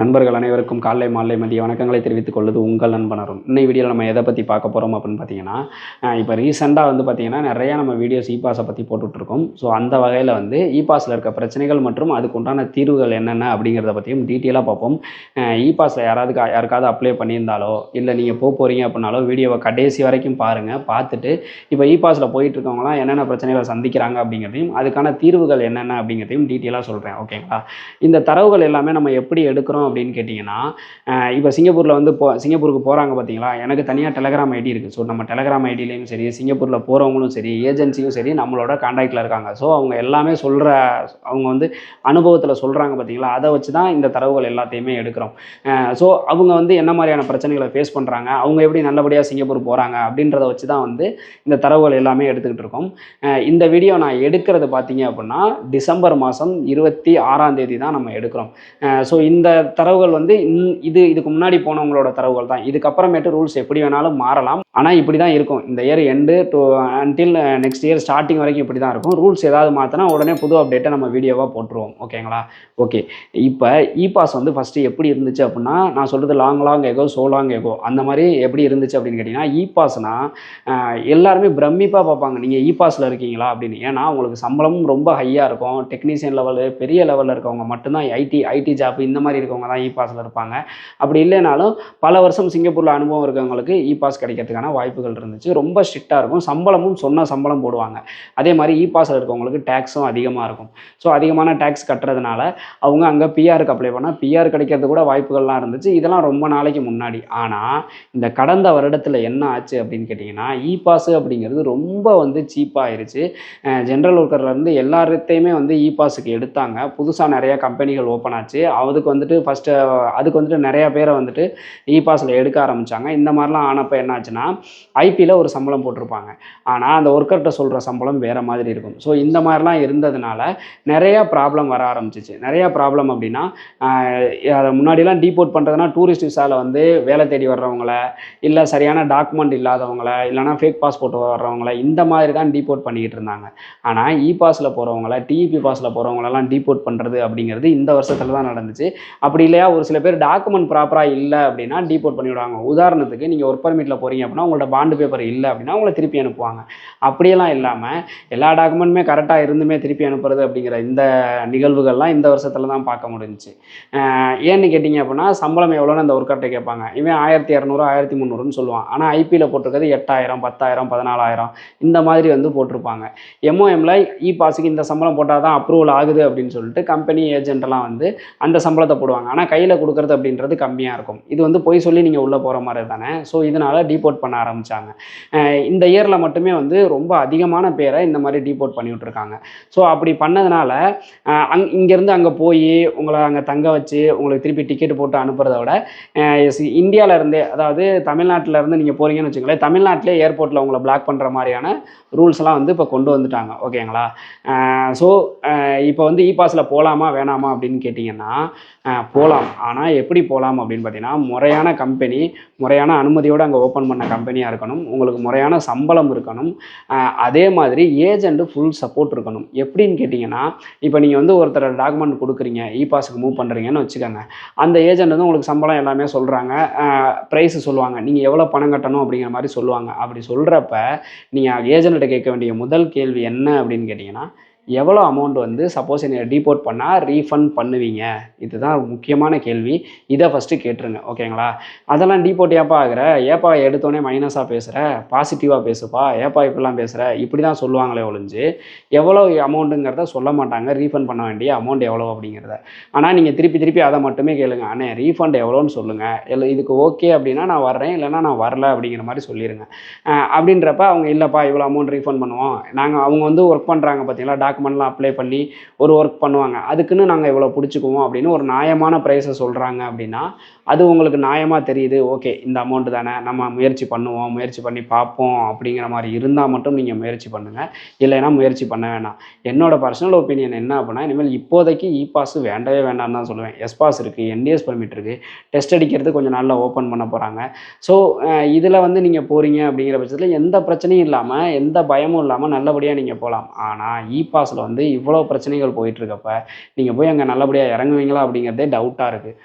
நண்பர்கள் அனைவருக்கும் காலை மாலை மதிய வணக்கங்களை தெரிவித்துக் கொள்வது உங்கள் நண்பனரும். இன்னை வீடியோவில் நம்ம எதை பற்றி பார்க்க போகிறோம் அப்படின்னு பார்த்தீங்கன்னா இப்போ ரீசெண்டாக வந்து பார்த்தீங்கன்னா நிறையா நம்ம வீடியோஸ் இ பாஸை பற்றி போட்டுட்ருக்கோம். ஸோ அந்த வகையில் வந்து இ பாஸில் இருக்க பிரச்சனைகள் மற்றும் அதுக்கு உண்டான தீர்வுகள் என்னென்ன அப்படிங்கிறத பற்றியும் டீட்டெயிலாக பார்ப்போம். இ பாஸில் யாராவது யாருக்காவது அப்ளை பண்ணியிருந்தாலோ இல்லை நீங்கள் போக போகிறீங்க அப்படின்னாலோ வீடியோவை கடைசி வரைக்கும் பாருங்கள் பார்த்துட்டு இப்போ இ பாஸில் போயிட்டுருக்கவங்களாம் என்னென்ன பிரச்சனைகளை சந்திக்கிறாங்க அப்படிங்கிறதையும் அதுக்கான தீர்வுகள் என்னென்ன அப்படிங்கிறதையும் டீட்டெயிலாக சொல்கிறேன் ஓகேங்களா இந்த தரவுகள் எல்லாமே நம்ம எப்படி எடுக்கிறோம் அப்படின்னு கேட்டிங்கன்னா இப்போ சிங்கப்பூரில் வந்து போ சிங்கப்பூருக்கு போகிறாங்க பார்த்தீங்களா எனக்கு தனியாக டெலகிராம் ஐடி இருக்குது ஸோ நம்ம டெலகிராம் ஐடிலையும் சரி சிங்கப்பூரில் போகிறவங்களும் சரி ஏஜென்சியும் சரி நம்மளோட காண்டாக்டில் இருக்காங்க. ஸோ அவங்க எல்லாமே சொல்கிற அவங்க வந்து அனுபவத்தில் சொல்கிறாங்க பார்த்தீங்களா அதை வச்சு தான் இந்த தரவுகள் எல்லாத்தையுமே எடுக்கிறோம். ஸோ அவங்க வந்து என்ன மாதிரியான பிரச்சனைகளை ஃபேஸ் பண்ணுறாங்க அவங்க எப்படி நல்லபடியாக சிங்கப்பூர் போகிறாங்க அப்படின்றத வச்சு தான் வந்து இந்த தரவுகள் எல்லாமே எடுத்துக்கிட்டு இருக்கோம். இந்த வீடியோ நான் எடுக்கிறது பார்த்தீங்க அப்படின்னா டிசம்பர் மாதம் இருபத்தி ஆறாம் தேதி தான் நம்ம எடுக்கிறோம். ஸோ இந்த தரவுகள் வந்து இந்- இது இதுக்கு முன்னாடி போனவங்களோட தரவுகள் தான். இதுக்கப்புறமேட்டு ரூல்ஸ் எப்படி வேணாலும் மாறலாம். ஆனால் இப்படி தான் இருக்கும். இந்த year end to until next year starting வரைக்கும் இப்படி தான் இருக்கும். ரூல்ஸ் ஏதாவது மாற்றினா உடனே புது அப்டேட்டை நம்ம வீடியோவாக போட்டுருவோம். ஓகேங்களா ஓகே இப்போ இ பாஸ் வந்து ஃபஸ்ட்டு எப்படி இருந்துச்சு அப்படின்னா நான் சொல்கிறது long long ago so long ago அந்த மாதிரி எப்படி இருந்துச்சு அப்படின்னு கேட்டிங்கன்னா இ பாஸ்னா எல்லாருமே பிரமிப்பாக பார்ப்பாங்க. நீங்கள் இ பாஸில் இருக்கீங்களா அப்படின்னு. ஏன்னா உங்களுக்கு சம்பளமும் ரொம்ப ஹையாக இருக்கும். டெக்னீஷியன் லெவலு பெரிய லெவலில் இருக்கவங்க மட்டும்தான் ஐடி ஐடி ஜாப் இந்த மாதிரி இருக்கவங்க தான் இ பாஸில் இருப்பாங்க. அப்படி இல்லைனாலும் பல வருஷம் சிங்கப்பூரில் அனுபவம் இருக்கவங்களுக்கு இ பாஸ் கிடைக்கிறதுக்கான வாய்ப்புகள் இருந்துச்சு. ரொம்ப ஸ்ட்ரிக்டாக இருக்கும். சம்பளமும் சொன்ன சம்பளம் போடுவாங்க. அதே மாதிரி இ பாஸில் இருக்கவங்களுக்கு டேக்ஸும் அதிகமாக இருக்கும். ஸோ அதிகமான டேக்ஸ் கட்டுறதுனால அவங்க அங்கே பிஆருக்கு அப்ளை பண்ணால் பிஆர் கிடைக்கிறது கூட வாய்ப்புகள்லாம் இருந்துச்சு. இதெல்லாம் ரொம்ப நாளைக்கு முன்னாடி. ஆனால் இந்த கடந்த வருடத்தில் என்ன ஆச்சு அப்படின்னு கேட்டிங்கன்னா இ பாஸ் அப்படிங்கிறது ரொம்ப வந்து சீப்பாகிருச்சு ஜென்ரல் ஒர்க்கர்லேருந்து எல்லாத்தையுமே வந்து இ பாஸுக்கு எடுத்தாங்க. புதுசாக நிறையா கம்பெனிகள் ஓப்பன் ஆச்சு. அதுக்கு வந்துட்டு ஃபஸ்ட்டு அதுக்கு வந்துட்டு நிறையா பேரை வந்துட்டு இ பாஸில் எடுக்க ஆரம்பித்தாங்க இந்த மாதிரிலாம் ஆனப்போ என்னாச்சுன்னா ஐபியில் ஒரு சம்பளம் போட்டிருப்பாங்க. ஆனால் அந்த ஒர்க்கர்கிட்ட சொல்கிற சம்பளம் வேறு மாதிரி இருக்கும். ஸோ இந்த மாதிரிலாம் இருந்ததுனால நிறையா ப்ராப்ளம் வர ஆரம்பிச்சிச்சு. நிறையா ப்ராப்ளம் அப்படின்னா அதை முன்னாடிலாம் டீபோர்ட் பண்ணுறதுனா டூரிஸ்ட் விசாவில் வந்து வேலை தேடி வர்றவங்கள இல்லை சரியான டாக்குமெண்ட் இல்லாதவங்கள இல்லைனா ஃபேக் பாஸ்போர்ட் வர்றவங்கள இந்த மாதிரி தான் டீபோர்ட் பண்ணிக்கிட்டு இருந்தாங்க. ஆனால் இ பாஸில் போகிறவங்கள டிஇபி பாஸில் போகிறவங்களெல்லாம் டீபோர்ட் பண்ணுறது அப்படிங்கிறது இந்த வருஷத்தில் தான் நடந்துச்சு. அப்படி இல்லையா? ஒரு சில பேர் டாக்குமெண்ட் ப்ராப்பராக இல்லை அப்படின்னா டீபோர்ட் பண்ணிவிடுவாங்க உதாரணத்துக்கு நீங்கள் ஒர்க் பர்மிட்டில் போகிறீங்க அப்படின்னா உங்களோட பாண்டு பேப்பர் இல்லை அப்படின்னா உங்களை திருப்பி அனுப்புவாங்க. அப்படியெல்லாம் இல்லாமல் எல்லா டாக்குமெண்ட்டுமே கரெக்டாக இருந்துமே திருப்பி அனுப்புறது அப்படிங்கிற இந்த நிகழ்வுகள்லாம் இந்த வருஷத்தில் தான் பார்க்க முடிஞ்சுச்சு. ஏன்னு கேட்டிங்க அப்படின்னா சம்பளம் எவ்வளோன்னு அந்த ஒர்க்கர்ட்டை கேட்பாங்க. இவன் ஆயிரத்தி இரநூறு ஆயிரத்தி முந்நூறுன்னு சொல்லுவான். ஆனால் ஐபியில் போட்டிருக்கிறது எட்டாயிரம் பத்தாயிரம் பதினாலாயிரம் இந்த மாதிரி வந்து போட்டிருப்பாங்க. எம்ஓஎம்ல இ பாஸுக்கு இந்த சம்பளம் போட்டால் தான் அப்ரூவல் ஆகுது அப்படின்னு சொல்லிட்டு கம்பெனி ஏஜென்ட்லாம் வந்து அந்த சம்பளத்தை போடுவாங்க. ஆனால் கையில் கொடுக்குறது அப்படின்றது கம்மியாக இருக்கும். இது வந்து பொய் சொல்லி நீங்கள் உள்ளே போகிற மாதிரி தானே? ஸோ இதனால் டீபோர்ட் பண்ண ஆரம்பித்தாங்க இந்த இயரில் மட்டுமே வந்து ரொம்ப அதிகமான பேரை இந்த மாதிரி டீபோர்ட் பண்ணி விட்ருக்காங்க ஸோ அப்படி பண்ணதுனால அங் இங்கேருந்து அங்கே போய் உங்களை அங்கே தங்க வச்சு உங்களுக்கு திருப்பி டிக்கெட் போட்டு அனுப்புறத விட இந்தியாவிலேருந்தே அதாவது தமிழ்நாட்டில் இருந்து நீங்கள் போகிறீங்கன்னு வச்சுக்கோங்களேன் தமிழ்நாட்டிலே ஏர்போர்ட்டில் உங்களை பிளாக் பண்ணுற மாதிரியான ரூல்ஸ்லாம் வந்து இப்போ கொண்டு வந்துட்டாங்க. ஓகேங்களா ஸோ இப்போ வந்து இ பாஸில் போகலாமா வேணாமா அப்படின்னு கேட்டிங்கன்னா போகலாம் ஆனால் எப்படி போகலாம் அப்படின்னு பார்த்தீங்கன்னா முறையான கம்பெனி முறையான அனுமதியோடு அங்கே ஓப்பன் பண்ண கம்பெனியாக இருக்கணும். உங்களுக்கு முறையான சம்பளம் இருக்கணும். அதே மாதிரி ஏஜெண்ட்டு ஃபுல் சப்போர்ட் இருக்கணும். எப்படின்னு கேட்டிங்கன்னா இப்போ நீங்கள் வந்து ஒருத்தர் டாக்குமெண்ட் கொடுக்குறீங்க இ பாஸுக்கு மூவ் பண்ணுறீங்கன்னு வச்சுக்கோங்க. அந்த ஏஜென்ட் வந்து உங்களுக்கு சம்பளம் எல்லாமே சொல்கிறாங்க ப்ரைஸு சொல்லுவாங்க. நீங்கள் எவ்வளோ பணம் கட்டணும் அப்படிங்கிற மாதிரி சொல்லுவாங்க. அப்படி சொல்கிறப்ப நீங்கள் ஏஜென்ட்ட கேட்க வேண்டிய முதல் கேள்வி என்ன அப்படின்னு கேட்டிங்கன்னா எவ்வளோ அமௌண்ட் வந்து சப்போஸ் என்னை டீபோர்ட் பண்ணால் ரீஃபண்ட் பண்ணுவீங்க? இதுதான் முக்கியமான கேள்வி. இதை ஃபஸ்ட்டு கேட்டுருங்க ஓகேங்களா அதெல்லாம் டீபோர்ட் ஏப்பா ஆகிற? ஏப்பா எடுத்தோடனே மைனஸாக பேசுகிற பாசிட்டிவாக பேசுப்பா? ஏப்பா இப்படிலாம் பேசுகிற இப்படி தான் சொல்லுவாங்களே ஒழிஞ்சு எவ்வளோ அமௌண்ட்டுங்கிறத சொல்ல மாட்டாங்க. ரீஃபண்ட் பண்ண வேண்டிய அமௌண்ட் எவ்வளோ அப்படிங்கிறத. ஆனால் நீங்கள் திருப்பி திருப்பி அதை மட்டுமே கேளுங்க. அண்ணே ரீஃபண்ட் எவ்வளோன்னு சொல்லுங்கள் இல்லை இதுக்கு ஓகே அப்படின்னா நான் வர்றேன் இல்லைன்னா நான் வரல அப்படிங்கிற மாதிரி சொல்லிடுங்க அப்படின்றப்ப அவங்க இல்லைப்பா இவ்வளோ அமௌண்ட் ரீஃபண்ட் பண்ணுவோம். நாங்கள் அவங்க வந்து ஒர்க் பண்ணுறாங்க பார்த்தீங்களா டாக்குமெண்ட்லாம் அப்ளை பண்ணி ஒரு ஒர்க் பண்ணுவாங்க. அதுக்குன்னு நாங்கள் இவ்வளோ பிடிச்சிக்குவோம் அப்படின்னு ஒரு நியாயமான ப்ரைஸை சொல்கிறாங்க அப்படின்னா அது உங்களுக்கு நியாயமாக தெரியுது. ஓகே இந்த அமௌண்ட்டு தானே நம்ம முயற்சி பண்ணுவோம் முயற்சி பண்ணி பார்ப்போம் அப்படிங்கிற மாதிரி இருந்தால் மட்டும் நீங்கள் முயற்சி பண்ணுங்கள் இல்லைன்னா முயற்சி பண்ண வேணாம். என்னோட பர்சனல் ஒப்பீனியன் என்ன அப்படின்னா இனிமேல் இப்போதைக்கு இ பாஸ் வேண்டவே வேண்டாம்னு தான் சொல்லுவேன். எஸ் பாஸ் இருக்குது என்டிஎஸ் பர்மிட் இருக்குது டெஸ்ட் அடிக்கிறது கொஞ்சம் நாளில் ஓப்பன் பண்ண போகிறாங்க ஸோ இதில் வந்து நீங்கள் போகிறீங்க அப்படிங்கிற பட்சத்தில் எந்த பிரச்சனையும் இல்லாமல் எந்த பயமும் இல்லாமல் நல்லபடியாக நீங்கள் போகலாம். ஆனால் இ பாஸ் பாஸில் வந்து இவ்வளோ பிரச்சனைகள் போயிட்டுருக்கப்ப நீங்கள் போய் அங்கே நல்லபடியாக இறங்குவீங்களா அப்படிங்கிறதே டவுட்டாக இருக்குது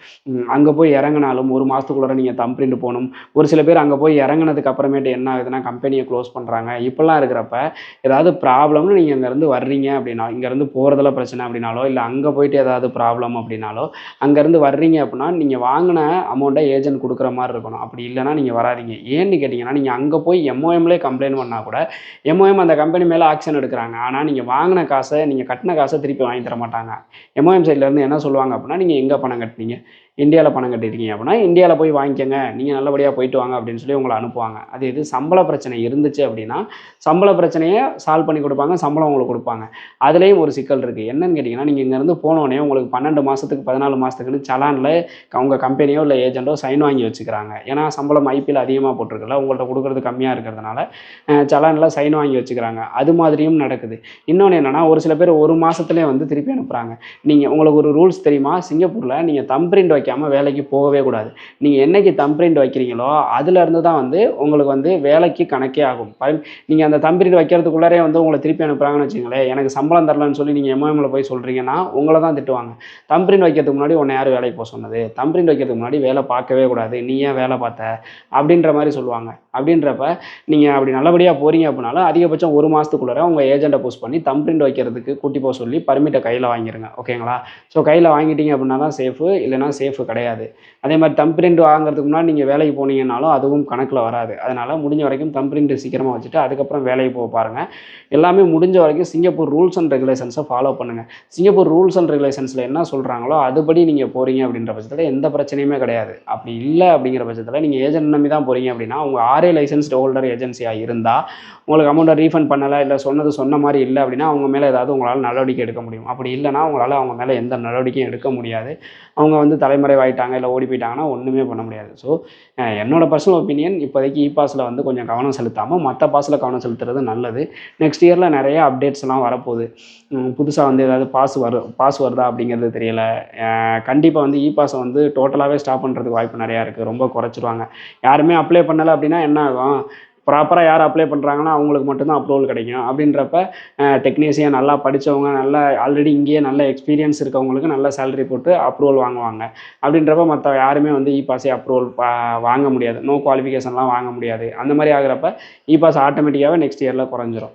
அங்கே போய் இறங்கினாலும் ஒரு மாதத்துக்குள்ளார நீங்கள் தம் பிரிண்ட் போகணும். ஒரு சில பேர் அங்கே போய் இறங்குனதுக்கு அப்புறமேட்டு என்ன ஆகுதுன்னா கம்பெனியை க்ளோஸ் பண்ணுறாங்க இப்படிலாம் இருக்கிறப்ப ஏதாவது ப்ராப்ளம்னு நீங்கள் அங்கேருந்து வர்றீங்க அப்படின்னா இங்கேருந்து போகிறதுல பிரச்சனை அப்படின்னாலோ இல்லை அங்கே போயிட்டு ஏதாவது ப்ராப்ளம் அப்படின்னாலோ அங்கேருந்து வர்றீங்க அப்படின்னா நீங்கள் வாங்கின அமௌண்ட்டை ஏஜென்ட் கொடுக்குற மாதிரி இருக்கணும். அப்படி இல்லைன்னா நீங்கள் வராதீங்க. ஏன்னு கேட்டிங்கன்னா நீங்கள் அங்கே போய் எம்ஓஎம்லேயே கம்ப்ளைண்ட் பண்ணால் கூட எம்ஓஎம் அந்த கம்பெனி மேலே ஆக்ஷன் எடுக்கிறாங்க. ஆனால் நீங்கள் வாங்கின காசை நீங்கள் கட்டின காசை திருப்பி வாங்கி தர மாட்டாங்க எம்ஓஎம் சைட்லேருந்து என்ன சொல்லுவாங்க அப்படின்னா நீங்கள் எங்கே பணம் கட்டினீங்க? இந்தியாவில் பணம் கட்டிருக்கீங்க அப்படின்னா இந்தியாவில் போய் வாங்கிக்கோங்க. நீங்கள் நல்லபடியாக போயிட்டு வாங்க அப்படின்னு சொல்லி உங்களை அனுப்புவாங்க. அது இது சம்பள பிரச்சனை இருந்துச்சு அப்படின்னா சம்பள பிரச்சனையை சால்வ் பண்ணி கொடுப்பாங்க சம்பளம் உங்களுக்கு கொடுப்பாங்க. அதுலேயும் ஒரு சிக்கல் இருக்குது என்னன்னு கேட்டிங்கன்னா நீங்கள் இங்கேருந்து போனோடனே உங்களுக்கு பன்னெண்டு மாதத்துக்கு பதினாலு மாதத்துக்குன்னு சலானில் அவங்க கம்பெனியோ இல்லை ஏஜென்ட்டோ சைன் வாங்கி வச்சுக்கிறாங்க. ஏன்னா சம்பளம் ஐபிஎல் அதிகமாக போட்டிருக்குல்ல உங்கள்கிட்ட கொடுக்குறது கம்மியாக இருக்கிறதுனால சலானில் சைன் வாங்கி வச்சுக்கிறாங்க. அது மாதிரியும் நடக்குது. இன்னொன்று என்னென்னா ஒரு சில பேர் ஒரு மாதத்துலேயே வந்து திருப்பி அனுப்புகிறாங்க நீங்கள் உங்களுக்கு ஒரு ரூல்ஸ் தெரியுமா? சிங்கப்பூரில் நீங்கள் தம்பிரிண்ட் வைக்க வைக்காமல் வேலைக்கு போகவே கூடாது. நீங்கள் என்னைக்கு தம்பிரிண்ட் வைக்கிறீங்களோ அதுலேருந்து தான் வந்து உங்களுக்கு வந்து வேலைக்கு கணக்கே ஆகும். நீங்கள் அந்த தம்பிரிண்ட் வைக்கிறதுக்குள்ளாரே வந்து உங்களை திருப்பி அனுப்புகிறாங்கன்னு வச்சுங்களேன் எனக்கு சம்பளம் தரலன்னு சொல்லி நீங்கள் எம்ஓஎம்ல போய் சொல்கிறீங்கன்னா உங்களை தான் திட்டுவாங்க. தம்பிரிண்ட் வைக்கிறதுக்கு முன்னாடி உன்னை யார் வேலைக்கு போக சொன்னது? தம்பிரிண்ட் வைக்கிறதுக்கு முன்னாடி வேலை பார்க்கவே கூடாது. நீ ஏன் வேலை பார்த்த? அப்படின்ற மாதிரி சொல்லுவாங்க. அப்படின்றப்ப நீங்கள் அப்படி நல்லபடியாக போகிறீங்க அப்படின்னாலும் அதிகபட்சம் ஒரு மாதத்துக்குள்ளார உங்கள் ஏஜெண்ட்டை போஸ்ட் பண்ணி தம் பிரிண்ட் வைக்கிறதுக்கு கூட்டி போக சொல்லி பர்மிட்டை கையில் வாங்கிடுங்க ஓகேங்களா ஸோ கையில் வாங்கிட்டீங்க அப்படின்னா தான் சேஃபு இல்லைனா சேஃப் கிடையாது. அதே மாதிரி தம் பிரிண்ட் வாங்குறதுக்கு முன்னாடி நீங்கள் வேலைக்கு போனீங்கன்னாலும் அதுவும் கணக்கில் வராது. அதனால் முடிஞ்ச வரைக்கும் தம் பிரிண்ட் சீக்கிரமாக வச்சுட்டு அதுக்கப்புறம் வேலைக்கு போக பாருங்கள் எல்லாமே முடிஞ்ச வரைக்கும் சிங்கப்பூர் ரூல்ஸ் அண்ட் ரெகுலேஷன்ஸை ஃபாலோ பண்ணுங்கள் சிங்கப்பூர் ரூல்ஸ் அண்ட் ரெகுலேஷன்ஸில் என்ன சொல்கிறாங்களோ அதுபடி நீங்கள் போகிறீங்க அப்படின்ற பட்சத்தில் எந்த பிரச்சனையுமே கிடையாது. அப்படி இல்லை அப்படிங்கிற பட்சத்தில் நீங்கள் ஏஜென்ட் நம்பி தான் போகிறீங்க அப்படின்னா உங்கள் ஆர்ஏ லைசன்ஸ்டு ஹோல்டர் ஏஜென்சியாக இருந்தால் உங்களுக்கு அமௌண்ட்டை ரீஃபண்ட் பண்ணலை இல்லை சொன்னது சொன்ன மாதிரி இல்லை அப்படின்னா அவங்க மேலே ஏதாவது உங்களால் நடவடிக்கை எடுக்க முடியும். அப்படி இல்லைனா உங்களால் அவங்க மேலே எந்த நடவடிக்கையும் எடுக்க முடியாது. அவங்க வந்து தலைமறைவாயிட்டாங்க இல்லை ஓடி போயிட்டாங்கன்னா ஒன்றுமே பண்ண முடியாது. ஸோ என்னோட பர்சனல் ஒப்பீனியன் இப்போதைக்கு e இ பாஸில் வந்து கொஞ்சம் கவனம் செலுத்தாமல் மற்ற பாஸில் கவனம் செலுத்துறது நல்லது. நெக்ஸ்ட் இயரில் நிறைய அப்டேட்ஸ் எல்லாம் வரப்போகுது. புதுசாக வந்து ஏதாவது பாஸ் வரும் பாஸ் வருதா அப்படிங்கிறது தெரியலை. கண்டிப்பாக வந்து e இ பாஸை வந்து டோட்டலாகவே ஸ்டாப் பண்ணுறதுக்கு வாய்ப்பு நிறையா இருக்குது ரொம்ப குறைச்சிருவாங்க. யாருமே அப்ளை பண்ணலை அப்படின்னா என்ன ஆகும்? ப்ராப்பராக யார் அப்ளை பண்ணுறாங்கன்னா அவங்களுக்கு மட்டும்தான் அப்ரூவல் கிடைக்கும். அப்படின்றப்ப டெக்னீஷியன் நல்லா படித்தவங்க நல்லா ஆல்ரெடி இங்கேயே நல்ல எக்ஸ்பீரியன்ஸ் இருக்கவங்களுக்கு நல்ல சேலரி போட்டு அப்ரூவல் வாங்குவாங்க. அப்படின்றப்ப மற்ற யாருமே வந்து இ பாஸே அப்ரூவல் வாங்க முடியாது. நோ குவாலிஃபிகேஷன்லாம் வாங்க முடியாது. அந்த மாதிரி ஆகிறப்ப இ பாஸ் ஆட்டோமேட்டிக்காகவே நெக்ஸ்ட் இயரில் குறைஞ்சிரும்.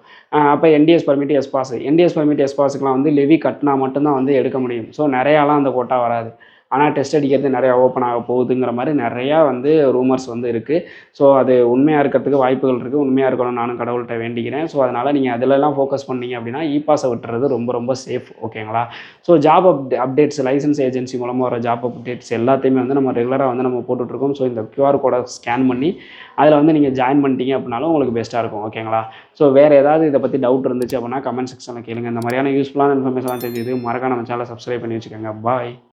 அப்போ NTS permit S pass NTS permit S பாஸுக்குலாம் வந்து லெவி கட்டினா மட்டும்தான் வந்து எடுக்க முடியும். ஸோ நிறையாலாம் அந்த கோட்டா வராது. ஆனால் டெஸ்ட் அடிக்கிறது நிறையா ஓப்பன் ஆக போகுதுங்கிற மாதிரி நிறையா வந்து ரூமர்ஸ் வந்து இருக்குது ஸோ அது உண்மையாக இருக்கிறதுக்கு வாய்ப்புகள் இருக்குது உண்மையாக இருக்கணும் நானும் கடவுள்கிட்ட வேண்டிக்கிறேன். ஸோ அதனால் நீங்கள் அதிலெல்லாம் ஃபோக்கஸ் பண்ணீங்க அப்படின்னா இ பாஸை விட்டுறது ரொம்ப ரொம்ப சேஃப் ஓகேங்களா so job up updates licence agency மூலமாக வர ஜாப் அப்டேட்ஸ் எல்லாத்தையுமே வந்து நம்ம ரெகுலராக வந்து நம்ம போட்டுட்ருக்கோம். ஸோ இந்த கியூஆர் கோடை ஸ்கேன் பண்ணி அதில் வந்து நீங்கள் ஜாயின் பண்ணிட்டீங்க அப்படின்னாலும் உங்களுக்கு பெஸ்ட்டாக இருக்கும் ஓகேங்களா ஸோ வேறு ஏதாவது இதை பற்றி டவுட் இருந்துச்சு அப்படின்னா கமெண்ட் செக்ஷனில் கேளுங்க. இந்த மாதிரியான யூஸ்ஃபுல்லான இன்ஃபர்மேஷன்லாம் தெரிஞ்சுது மறக்காம நம்ம சேனலை சப்ஸ்கிரைப் பண்ணி வச்சுக்கோங்க. பாய்